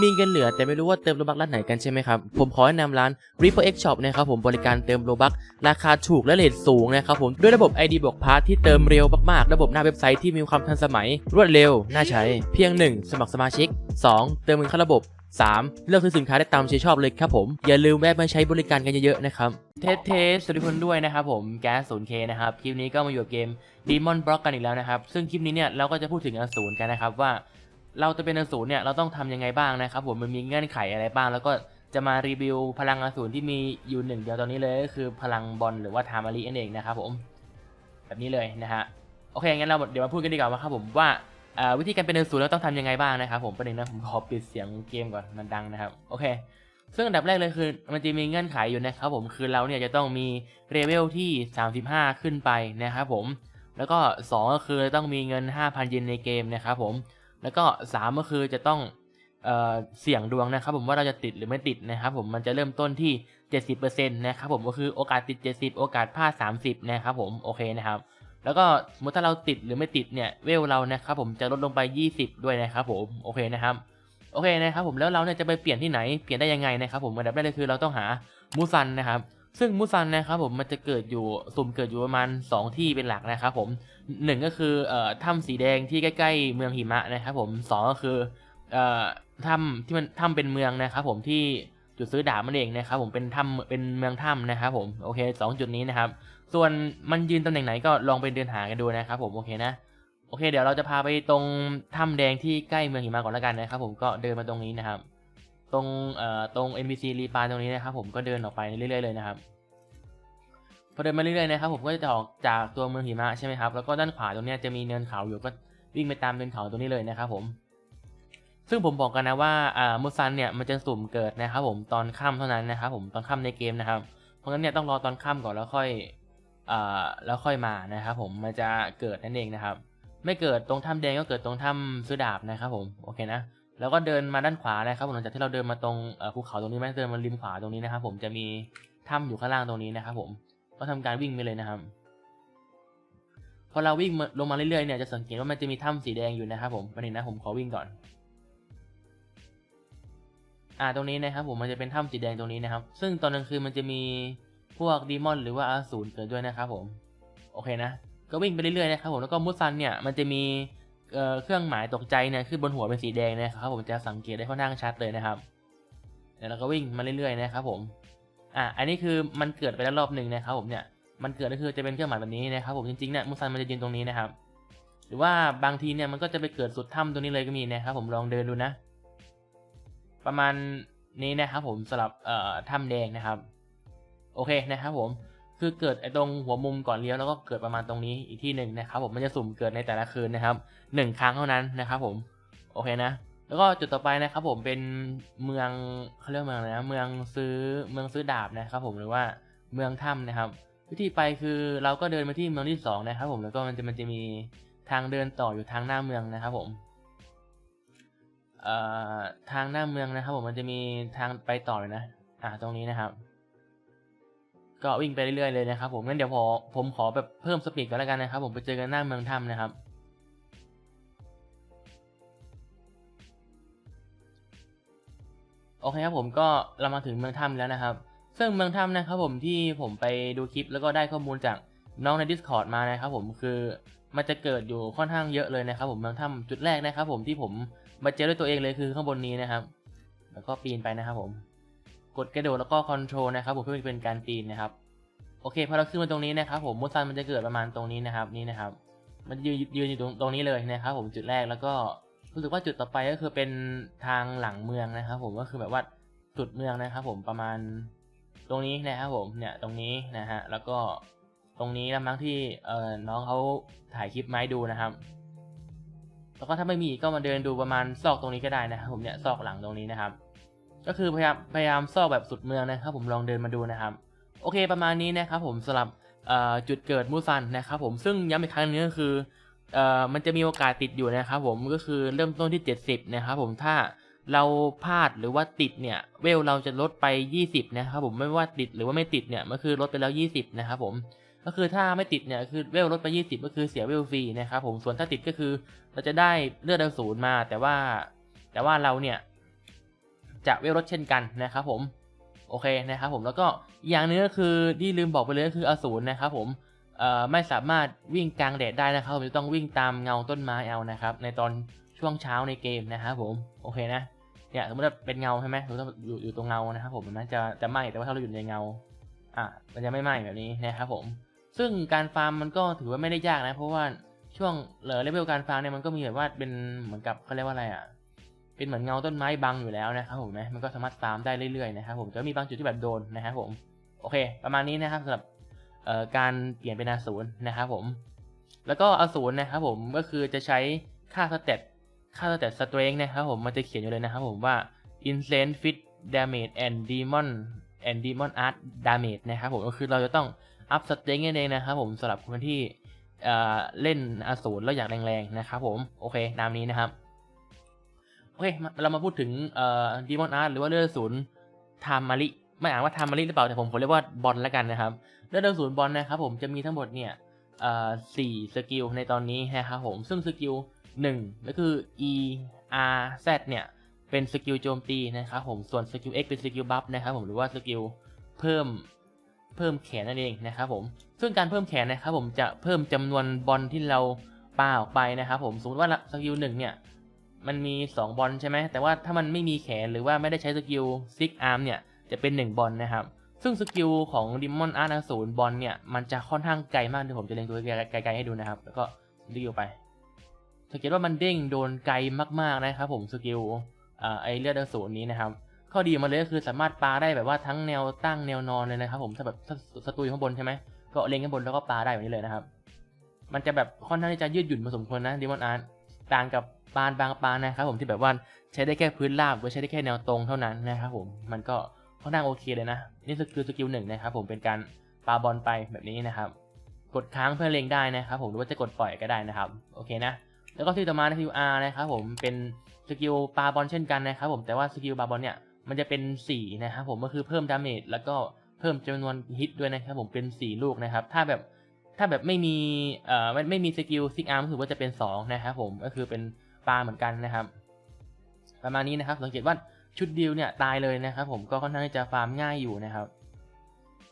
มีเงินเหลือแต่ไม่รู้ว่าเติมโลบักร้านไหนกันใช่ไหมครับ ผมขอแนะนำร้าน Reaper X Shop นะครับผมบริการเติมโลบักราคาถูกและเรทสูงนะครับผมด้วยระบบ ID บวกพาร์ทที่เติมเร็วมากๆ ระบบหน้าเว็บไซต์ที่มีความทันสมัย รวดเร็ว น่าใช้ เพียง 1 สมัครสมาชิก 2 เติมเงินเข้าระบบ 3 เลือกซื้อสินค้าได้ตามใจชอบเลยครับผม อย่าลืมแวะมาใช้บริการกันเยอะๆนะครับ เทสเทสสวัสดีทุกคนด้วยนะครับผมแก๊ส 0K นะครับ คลิปนี้ก็มาอยู่กับเกม Demon Block กันอีกแล้วนะครับ ซึ่งคลิปนี้เนี่ยเราก็จะพูดถึงอสูรกันนะครับว่า เราจะเป็นอสูรเนี่ยเราต้องทำยังไงบ้างนะครับผมมันมีเงื่อนไขอะไรบ้าง แล้วก็จะมารีวิวพลังอสูรที่มีอยู่หนึ่งเดียวตอนนี้เลยก็คือพลังบอลหรือว่าทามารีนั่นเองนะครับผมแบบนี้เลยนะฮะโอเคงั้นเราเดี๋ยวมาพูดกันดีกว่าว่าครับผมว่าวิธีการเป็นอสูรเราต้องทำยังไงบ้างนะครับผมประเด็นนะผมขอปิดเสียงเกมก่อนมันดังนะครับโอเค ซึ่งอันดับแรกเลยคือมันจะมีเงื่อนไขอยู่นะครับผมคือเราเนี่ยจะต้องมีเลเวลที่ 35 ขึ้นไปนะครับผมแล้วก็ 2 ก็คือต้องมีเงิน 5,000 เยนในเกมนะครับผม แล้วก็ 3 ก็คือจะต้องเออเสี่ยงดวงนะครับผมว่าเราจะติดหรือไม่ติดนะครับผมมันจะเริ่มต้นที่ 70%นะครับผมก็คือโอกาสติด 70 โอกาสพลาด 30 นะครับผมโอเคนะครับ แล้วก็สมมติถ้าเราติดหรือไม่ติดเนี่ยเวลเรานะครับผมจะลดลงไป 20 ด้วยนะครับผมโอเคนะครับโอเคนะครับผมแล้วเราเนี่ยจะไปเปลี่ยนที่ไหนเปลี่ยนได้ยังไงนะครับผมอันดับแรกเลยคือเราต้องหามูซันนะครับ ซึ่งมูซันนะครับผมมันจะเกิดอยู่สุ่มเกิดอยู่ประมาณ 2 ที่เป็นหลักนะครับผมหนึ่งก็คือเอ่อถ้ำสีแดงที่ใกล้ ๆ เมืองหิมะนะครับผมสองก็คือเอ่อถ้ำที่มันถ้ำเป็นเมืองนะครับผมที่จุดซื้อดาบมันเองนะครับผมเป็นถ้ำเป็นเมืองถ้ำนะครับผมโอเคสองจุดนี้นะครับส่วนมันยืนตำแหน่งไหนก็ลองไปเดินหากันดูนะครับผมโอเคนะโอเค เดี๋ยวเราจะพาไปตรงถ้ำแดงที่ใกล้เมืองหิมะก่อนแล้วกันนะครับผมก็เดินมาตรงนี้นะครับ ตรงเอ่อตรง NPC รีปานตรงนี้นะครับผมก็เดินออกไปเรื่อยๆเลยนะครับพอเดินมาเรื่อยๆนะครับผมก็จะออกจากตัวเมืองหิมะใช่ไหมครับแล้วก็ด้านขวาตรงนี้จะมีเนินเขาอยู่ก็วิ่งไปตามเนินเขาตรงนี้เลยนะครับผม ซึ่งผมบอกกันนะว่าอ่ามุซันเนี่ยมันจะสุ่มเกิดนะครับผมตอนค่ำเท่านั้นนะครับผมตอนค่ำในเกมนะครับ เพราะงั้นเนี่ยต้องรอตอนค่ำก่อนแล้วค่อยอ่าแล้วค่อยมานะครับผมมันจะเกิดนั่นเองนะครับ ไม่เกิดตรงถ้ำแดงก็เกิดตรงถ้ำซื้อดาบนะครับผมโอเคนะ แล้วก็เดินมาด้านขวานะครับผมหลังจากที่เราเดินมาตรงภูเขาตรงนี้ไหมเดินมาริมขวาตรงนี้นะครับ ผมจะมีถ้ำอยู่ข้างล่างตรงนี้นะครับ ผมก็ทำการวิ่งไปเลยนะครับพอเราวิ่งลงมาเรื่อยๆเนี่ยจะสังเกตว่ามันจะมีถ้ำสีแดงอยู่นะครับ ผมประเด็นนะผมขอวิ่งก่อน อ่าตรงนี้นะครับ ผมมันจะเป็นถ้ำสีแดงตรงนี้นะครับ ซึ่งตอนกลางคืนมันจะมีพวกดีมอนหรือว่าอสูรเกิดด้วยนะครับ ผม โอเคนะ ก็วิ่งไปเรื่อยๆนะครับ ผมแล้วก็มุซันเนี่ยมันจะมี เเครื่องหมายตกใจเนี่ยขึ้นบนหัวเป็นสีแดงนะครับผมจะสังเกตได้ค่อนข้างชัดเลยนะครับเดี๋ยวก็วิ่งมาเรื่อยๆนะครับผมอะอันนี้คือมันเกิดไปแล้วรอบหนึ่งนะครับผมเนี่ยมันเกิดก็คือจะเป็นเครื่องหมายแบบนี้นะครับผมจริงๆเนี่ยมุซันมันจะยืนตรงนี้นะครับ หรือว่าบางทีเนี่ยมันก็จะไปเกิดสุดถ้ำตรงนี้เลยก็มีนะครับผมลองเดินดูนะ ประมาณนี้นะครับผมสำหรับเอ่อถ้ำแดงนะครับ โอเคนะครับผม คือเกิดไอ้ตรงหัวมุมก่อนเลี้ยวแล้วก็เกิดประมาณตรงนี้อีกที่หนึ่งนะครับผมมันจะสุ่มเกิดในแต่ละคืนนะครับหนึ่งครั้งเท่านั้นนะครับผมโอเคนะ แล้วก็จุดต่อไปนะครับผมเป็นเมืองเขาเรียกเมืองอะไรนะเมืองซื้อเมืองซื้อดาบนะครับผมหรือว่าเมืองถ้ำนะครับ วิธีไปคือเราก็เดินมาที่เมืองที่สองนะครับผมแล้วก็มันจะมันจะมีทางเดินต่ออยู่ทางหน้าเมืองนะครับผมเอ่อทางหน้าเมืองนะครับผมมันจะมีทางไปต่อเลยนะ อ่าตรงนี้นะครับ ก็วิ่งไปเรื่อยๆเลยนะครับผมงั้นเดี๋ยวพอผมขอแบบเพิ่มสปีดก่อนแล้วกันนะครับ ผมไปเจอกันหน้าเมืองถ้ำนะครับ โอเคครับผมก็เรามาถึงเมืองถ้ำแล้วนะครับ ซึ่งเมืองถ้ำนะครับผมที่ผมไปดูคลิปแล้วก็ได้ข้อมูลจากน้องใน Discord มานะครับผมคือมันจะเกิดอยู่ค่อนข้างเยอะเลยนะครับ ผมเมืองถ้ำจุดแรกนะครับ ผมที่ผมมาเจอด้วยตัวเองเลยคือข้างบนนี้นะครับ แล้วก็ปีนไปนะครับผม กดกระโดดแล้วก็คอนโทรลนะครับผมเพื่อเป็นการปีนนะครับโอเคพอเราขึ้นมาตรงนี้นะครับผมมุซันมันจะเกิดประมาณตรงนี้นะครับนี่นะครับ มันยืนยืนอยู่ตรงตรงนี้เลยนะครับผมจุดแรกแล้วก็รู้สึกว่าจุดต่อไปก็คือเป็นทางหลังเมืองนะครับ ผมก็คือแบบว่าจุดเมืองนะครับ ผมประมาณตรงนี้นะครับผมเนี่ยตรงนี้นะฮะแล้วก็ตรงนี้แล้วมั้งที่เอ่อน้องเขาถ่ายคลิปไม้ดูนะครับ แล้วก็ถ้าไม่มีก็มาเดินดูประมาณซอกตรงนี้ก็ได้นะครับผมเนี่ยซอกหลังตรงนี้นะครับ ก็คือพยายามพยายามซอกแบบสุดเมืองนะครับผมลองเดินมาดูนะครับ โอเคประมาณนี้นะครับผมสำหรับจุดเกิดมูซันนะครับผมซึ่งย้ำอีกครั้งนึงก็คืออมันจะมีโอกาสติดอยู่นะครับผมก็คือเริ่มต้นที่ 70 นะครับผมถ้าเราพลาดหรือว่าติดเนี่ยเวลเราจะลดไป 20 นะครับผมไม่ว่าติดหรือว่าไม่ติดเนี่ยมันคือลดไปแล้ว 20 นะครับผมก็คือถ้าไม่ติดเนี่ยคือเวลลดไป 20 ก็คือเสียเวลฟรีนะครับผมส่วนถ้าติดก็คือเราจะได้เลือดอสูรมาแต่ว่าแต่ว่าเราเนี่ย จะเวลลดเช่นกันนะครับผมโอเคนะครับผมแล้วก็อย่างนึงก็คือที่ลืมบอกไปเลยก็คืออสูรนะครับผมไม่สามารถวิ่งกลางแดดได้นะครับผมจะต้องวิ่งตามเงาต้นไม้เอานะครับ ในตอนช่วงเช้าในเกมนะครับผมโอเคนะเนี่ยสมมติว่าเป็นเงาใช่ไหมสมมติว่าอยู่อยู่ตรงเงานะครับผมมันจะจะไหม้แต่ว่าถ้าเราอยู่ในเงาอะมันจะไม่ไหม้แบบนี้นะครับผม ซึ่งการฟาร์มมันก็ถือว่าไม่ได้ยากนะ เพราะว่าช่วงเหลือเลเวลการฟาร์มเนี่ยมันก็มีแบบว่าเป็นเหมือนกับเขาเรียกว่าอะไรอะ เป็นเหมือนเงาต้นไม้บังอยู่แล้วนะครับผมนะมันก็สามารถฟามได้เรื่อยๆนะครับผมจะมีบางจุดที่แบบโดนนะครับผมโอเค ประมาณนี้นะครับสำหรับการเปลี่ยนเป็นอสูรนะครับผม แล้วก็อสูรนะครับผมก็คือจะใช้ค่าสเตตค่าสเตตสเตรนนะครับผมมันจะเขียนอยู่เลยนะครับผมว่า insane fit damage and demon and demon art damage นะครับผมก็คือเราจะต้องอัพสเต็งนั่นเองนะครับผมสำหรับคนที่เล่นอสูรแล้วอยากแรงๆนะครับผมโอเคตามนี้นะครับ เคเรามาพูดถึงเอ่อดีมอนอาร์หรือว่าเลือดอสูรทามาริไม่อ่านว่าทามาริหรือเปล่าแต่ผมผมเรียกว่าบอลแล้วกันนะครับเลือดอสูรบอลนะครับผมจะมีทั้งหมดเนี่ยเอ่อสี่สกิลในตอนนี้นะครับผมซึ่งสกิลหนึ่งก็คือ E R Z เนี่ยเป็นสกิลโจมตีนะครับผมส่วนสกิล X เป็นสกิลบัฟนะครับผมหรือว่าสกิลเพิ่มเพิ่มแขนนั่นเองนะครับผมซึ่งการเพิ่มแขนนะครับผมจะเพิ่มจำนวนบอลที่เราปาออกไปนะครับผมสมมติว่าสกิลหนึ่งเนี่ย มันมี 2 บอลใช่ไหมแต่ว่าถ้ามันไม่มีแขนหรือว่าไม่ได้ใช้สกิลซิกอาร์มเนี่ยจะเป็น 1 บอลนะครับ ซึ่งสกิลของดิมอนอาร์ตศูนย์บอลเนี่ยมันจะค่อนข้างไกลมากเดี๋ยวผมจะเล็งตัวไกลๆให้ดูนะครับ แล้วก็ดิวไปสังเกตว่ามันเด้งโดนไกลมากๆนะครับผมสกิลไอเลือดอสูรนี้นะครับข้อดีมันเลยก็คือสามารถปาได้แบบว่าทั้งแนวตั้งแนวนอนเลยนะครับผมถ้าแบบถ้าศัตรูอยู่ข้างบนใช่ไหมก็เล็งข้างบนแล้วก็ปาได้แบบนี้เลยนะครับ มันจะแบบค่อนข้างที่จะยืดหยุ่นพอสมควรนะดิมอนอาร์ต ต่างกับปานบางปานนะครับผมที่แบบว่าใช้ได้แค่พื้นราบหรือใช้ได้แค่แนวตรงเท่านั้นนะครับผมมันก็ค่อนข้างโอเคเลยนะ นี่คือสกิลหนึ่งนะครับผมเป็นการปาบอลไปแบบนี้นะครับ กดค้างเพื่อเล็งได้นะครับผมหรือว่าจะกดปล่อยก็ได้นะครับโอเคนะแล้วก็ที่ต่อมาใน QR นะครับผมเป็นสกิลปาบอลเช่นกันนะครับผมแต่ว่าสกิลปาบอลเนี่ยมันจะเป็น4นะครับผมก็คือเพิ่มดาเมจแล้วก็เพิ่มจำนวนฮิตด้วยนะครับผมเป็น 4 ลูกนะครับ ถ้าแบบ ถ้าแบบไม่มีเอ่อไม่ไม่มีสกิลซิกอาร์มถือว่าจะเป็น2นะครับผมก็คือเป็นปลาเหมือนกันนะครับ ประมาณนี้นะครับ สังเกตว่าชุดดิวเนี่ยตายเลยนะครับ ผมก็ค่อนข้างจะฟาร์มง่ายอยู่นะครับ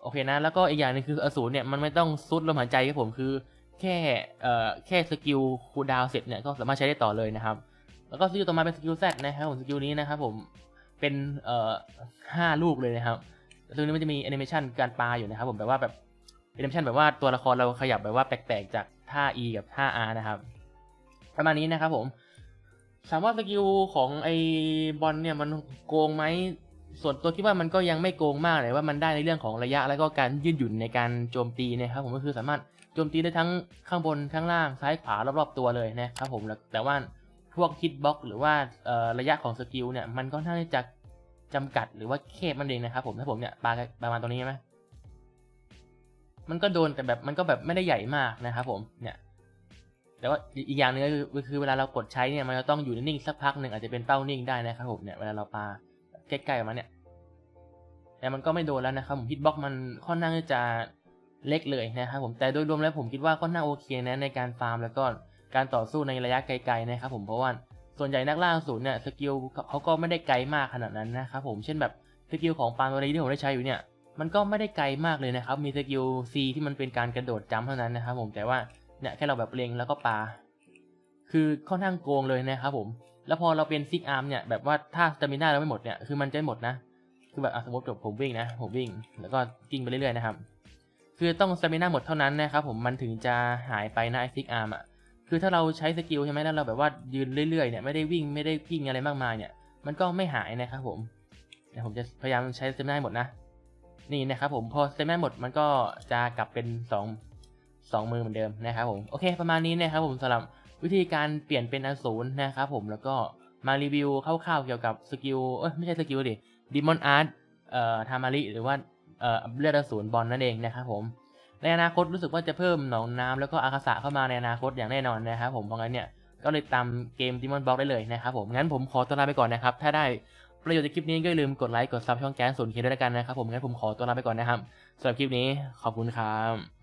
โอเคนะ แล้วก็อีกอย่างหนึงคืออสูรเนี่ยมันไม่ต้องซุดลมหายใจครับผมคือแค่เอ่อแค่สกิลคูลดาวน์เสร็จเนี่ยก็สามารถใช้ได้ต่อเลยนะครับ แล้วก็สกิลต่อมาเป็นสกิลแซดนะครับผมสกิลนี้นะครับผมเป็นเอ่อห้าลูกเลยนะครับซึ่งนี้มันจะมีแอนิเมชันการปาอยู่นะครับ ผมแบบว่าแบบ แอนิเมชันแบบว่าตัวละครเราขยับแบบว่าแปลกๆ จากท่า E กับท่า R นะครับ ประมาณนี้นะครับผมถามว่าสกิลของไอบอลเนี่ยมันโกงไหมส่วนตัวคิดว่ามันก็ยังไม่โกงมากเลยว่ามันได้ในเรื่องของระยะแล้วก็การยืดหยุ่นในการโจมตีนะครับผมก็คือสามารถโจมตีได้ทั้งข้างบนข้างล่างซ้ายขวารอบๆตัวเลยนะครับผมแต่ว่าพวกฮิตบ็อกหรือว่าระยะของสกิลเนี่ยมันก็ค่าจะจำกัดหรือว่าแคบมันเองนะครับผมถ้าผมเนี่ยปาประมาณตรงนี้ใช่ไหม มันก็โดนแต่แบบมันก็แบบไม่ได้ใหญ่มากนะครับผมเนี่ยแต่ว่าอีกอย่างหนึงก็คือเวลาเรากดใช้เนี่ยมันจะต้องอยู่นิ่งสักพักหนึ่งอาจจะเป็นเป้านิ่งได้นะครับผมเนี่ยเวลาเราปาใกล้ๆมาเนี่ยแต่มันก็ไม่โดนแล้วนะครับผมฮิตบ็อกมันค่อนข้างจะเล็กเลยนะครับผมแต่โดยรวมแล้วผมคิดว่าค่อนข้างโอเคนะในการฟาร์มแล้วก็การต่อสู้ในระยะไกลๆนะครับผมเพราะว่าส่วนใหญ่นักล่าสูรเนี่ยสกิลเขาก็ไม่ได้ไกลมากขนาดนั้นนะครับผมเช่นแบบสกิลของปานวารีที่ผมได้ใช้อยู่เนี่ย มันก็ไม่ได้ไกลมากเลยนะครับ มีสกิล C ที่มันเป็นการกระโดดจัมป์เท่านั้นนะครับผม แต่ว่าเนี่ยแค่เราแบบเล็งแล้วก็ปา คือค่อนข้างโกงเลยนะครับผม แล้วพอเราเป็นซิกอาร์มเนี่ยแบบว่าถ้าสตามิน่าเราไม่หมดเนี่ย คือมันจะหมดนะ คือแบบสมมติแบผมวิ่งนะ ผมวิ่ง แล้วก็กิ้งไปเรื่อยๆนะครับ คือต้องสตามิน่าหมดเท่านั้นนะครับผม มันถึงจะหายไปนะไอซิกอาร์มอะ คือถ้าเราใช้สกิลใช่ไหมแล้วเราแบบว่ายืนเรื่อยๆเนี่ยไม่ได้วิ่งไม่ได้กิ้งอะไรมากมายเนี่ย มันก็ไม่หายนะครับผมเดี๋ยวผมจะพยายามใช้สเตมิน่าหมดนะ นี่นะครับผมพอสเตมิน่หมดมันก็จะกลับเป็นสองสองมือเหมือนเดิมนะครับผมโอเคประมาณนี้นะครับผมสำหรับวิธีการเปลี่ยนเป็นอสูรนะครับผมแล้วก็มารีวิวคร่าวๆเกี่ยวกับสกิลเอ้ยไม่ใช่สกิลดิดิมอนอาร์ตเอ่อทามาริหรือว่าเอ่อเลือดอสูรบอลนั่นเองนะครับผมในอนาคตรู้สึกว่าจะเพิ่มหนองน้ำแล้วก็อาคาสะเข้ามาในอนาคตอย่างแน่นอนนะครับผมเพราะงั้นเนี่ยก็เลยตามเกม Demon Block ได้เลยนะครับผมงั้นผมขอตัวลาไปก่อนนะครับถ้าได้ ประโยชน์จากคลิปนี้ก็อย่าลืมกดไลค์กดซับช่องแก๊สศูนย์เคด้วยกันนะครับผมงั้นผมขอตัวลาไปก่อนนะครับสำหรับคลิปนี้ขอบคุณครับ